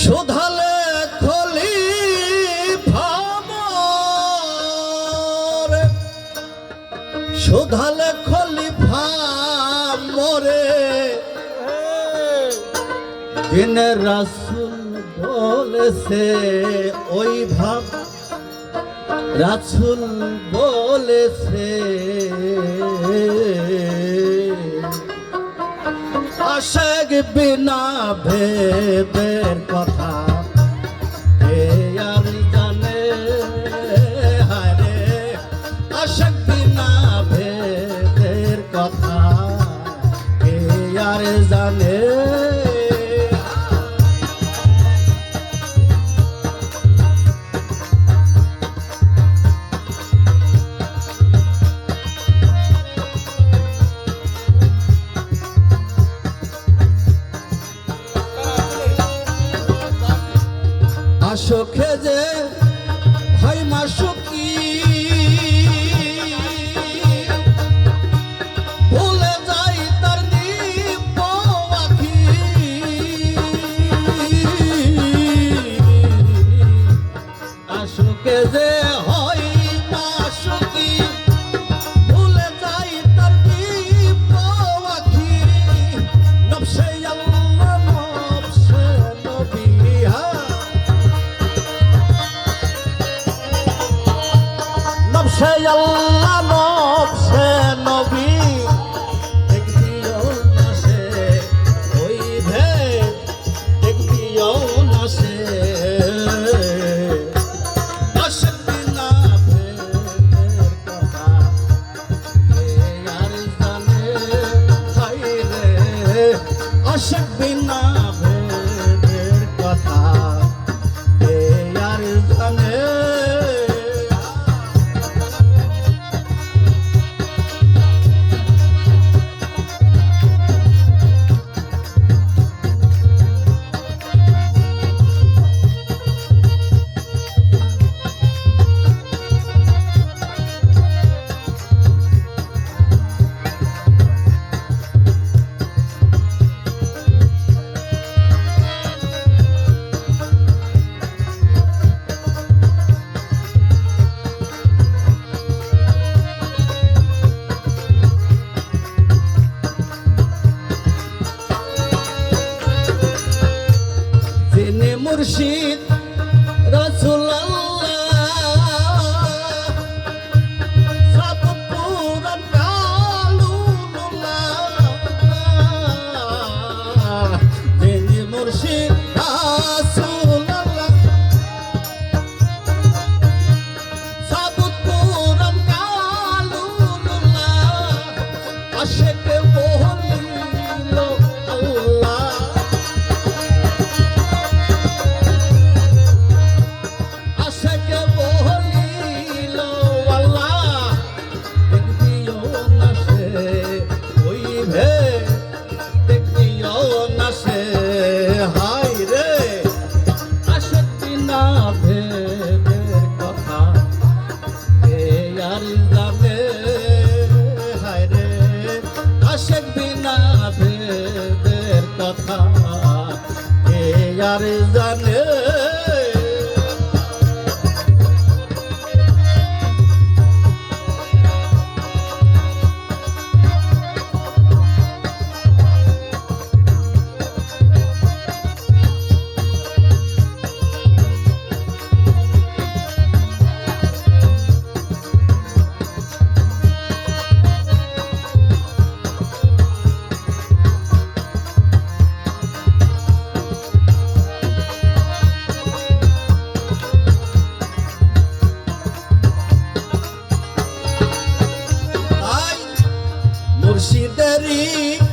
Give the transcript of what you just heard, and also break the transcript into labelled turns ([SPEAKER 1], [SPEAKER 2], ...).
[SPEAKER 1] শোধালে খলি ভামরে শোধালে খলি ভামরে। দিনে রাসুল বলেছে ওই ভাব রাসুল বলেছে আশেক বিনা ভেবের কথা। সুখে যে সেই মুর্শিদ যারে জানে हरी